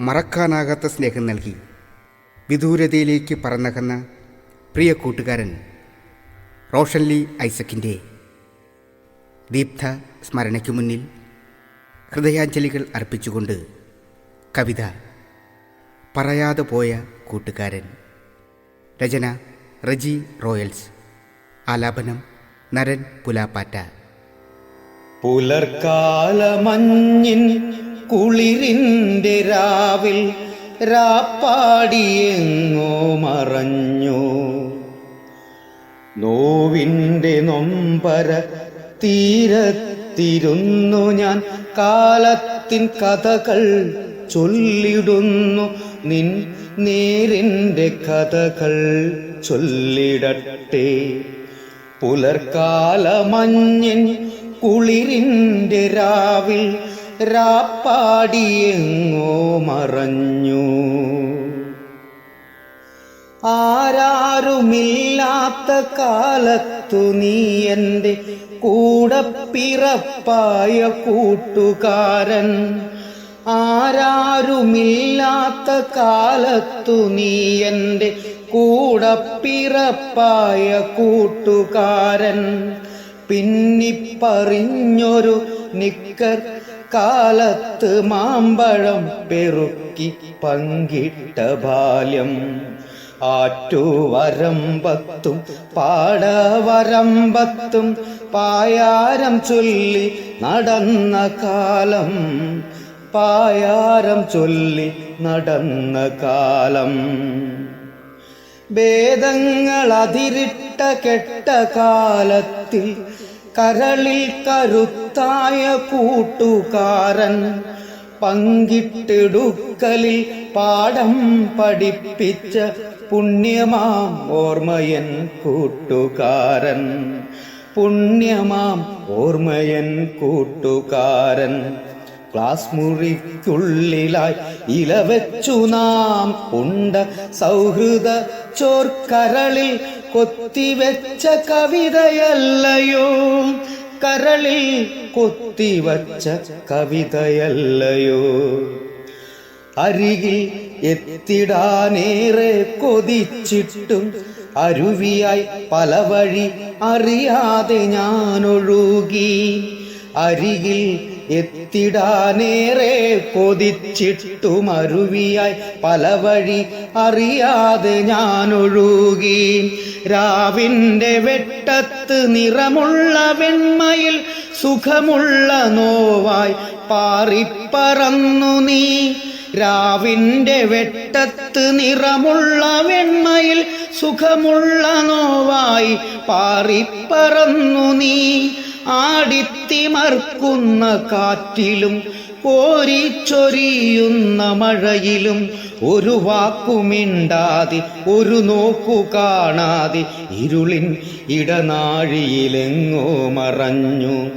മറക്കാനാകാത്ത സ്നേഹം നൽകി വിദൂരതയിലേക്ക് പറന്നകന്ന പ്രിയ കൂട്ടുകാരൻ റോഷൻലി ഐസക്കിന്റെ ദീപ്ത സ്മരണയ്ക്ക് മുന്നിൽ ഹൃദയാഞ്ജലികൾ അർപ്പിച്ചുകൊണ്ട് കവിത പറയാതെ പോയ കൂട്ടുകാരൻ രചന റജി റോയൽസ്. ആലാപനം നരൻ പുലാപ്പാറ്റ. പുലർക്കാലമഞ്ഞിൻ കുളിരിന്റെ രാവിൽ രാപ്പാടിയെങ്ങോ മറഞ്ഞു. നോവിന്റെ നൊമ്പര തീരത്തിരുന്നു ഞാൻ. കാലത്തിൻ കഥകൾ ചൊല്ലിടുന്നു നിൻ നേരിന്റെ കഥകൾ ചൊല്ലിടട്ടെ. പുലർക്കാലമഞ്ഞിൻ കുളിരിന്റെ രാവിൽ രാപ്പാടിയെങ്ങോ മറഞ്ഞു. ആരാരുമില്ലാത്ത കാലത്തു നീ എന്റെ കൂടെ പിറപ്പായ കൂട്ടുകാരൻ. ആരാരുമില്ലാത്ത കാലത്തു നീ എന്റെ കൂടെ പിറപ്പായ കൂട്ടുകാരൻ. പിന്നിപ്പറിഞ്ഞൊരു നിക്കർ കാലത്ത് മാമ്പഴം പെറുക്കി പങ്കിട്ട ബാല്യം. ആറ്റുവരമ്പത്തും പാടവരമ്പത്തും പായാരം ചൊല്ലി നടന്ന കാലം. പായാരം ചൊല്ലി നടന്ന കാലം. ഭേദങ്ങൾ അതിരിട്ട കെട്ട കാലത്തിൽ കരളിൽ കരുത്തായ കൂട്ടുകാരൻ പങ്കിട്ടെടുക്കലിൽ പാഠം പഠിപ്പിച്ച പുണ്യമാം ഓർമ്മയൻ കൂട്ടുകാരൻ പുണ്യമാം ഓർമ്മയൻ കൂട്ടുകാരൻ ക്ലാസ് മുറിക്കുള്ളിലായി ഇലവെച്ചു നാം ഉണ്ട സൗഹൃദ ചോർക്കരളിൽ കൊത്തിവെച്ച കവിതയല്ലയോ കരളിൽ കൊത്തിവച്ച കവിതയല്ലയോ? അരികിൽ എത്തിടാനേറെ കൊതിച്ചിട്ടും അരുവിയായി പല വഴി അറിയാതെ ഞാനൊഴുകി. അരികിൽ എത്തിടാനേറെ കൊതിച്ചിട്ടു മരുവിയായി പല വഴി അറിയാതെ ഞാനൊഴുകി. രാവിന്റെ വെട്ടത്ത് നിറമുള്ള വെണ്മയിൽ സുഖമുള്ള നോവായി പാറിപ്പറന്നു നീ. രാവിന്റെ വെട്ടത്ത് നിറമുള്ള വെണ്മയിൽ സുഖമുള്ള നോവായി പാറിപ്പറന്നു നീ. ആടിത്തിമർക്കുന്ന കാറ്റിലും കോരിച്ചൊരിയുന്ന മഴയിലും ഒരു വാക്കുമിണ്ടാതെ ഒരു നോക്കു കാണാതെ ഇരുളിൻ ഇടനാഴിയിലെങ്ങോ മറഞ്ഞു.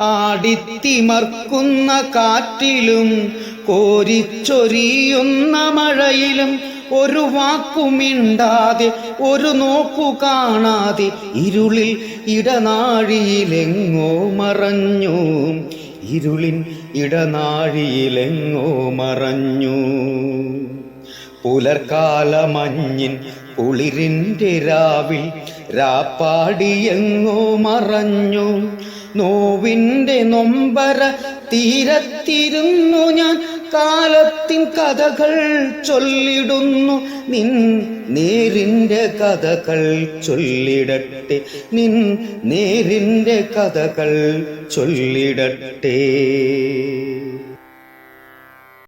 ആടിത്തിമർക്കുന്ന കാറ്റിലും കോരിച്ചൊരിയുന്ന മഴയിലും ഒരു വാക്കുമിണ്ടാതെ ഒരു നോക്കു കാണാതെ ഇരുളിൽ ഇടനാഴിയിലെങ്ങോ മറഞ്ഞു. ഇരുളിൻ ഇടനാഴിയിലെങ്ങോ മറഞ്ഞു. പുലർക്കാലമഞ്ഞിൻ കുളിരിന്റെ രാവിൽ രാപ്പാടിയെങ്ങോ മറഞ്ഞു. നോവിന്റെ നൊമ്പര തീരത്തിരുന്നു ഞാൻ കാലത്തിൻ കഥകൾ ചൊല്ലിടുന്നു. നിൻ നേരിന്റെ കഥകൾ ചൊല്ലിടട്ടെ. നിൻ നേരിന്റെ കഥകൾ ചൊല്ലിടട്ടെ.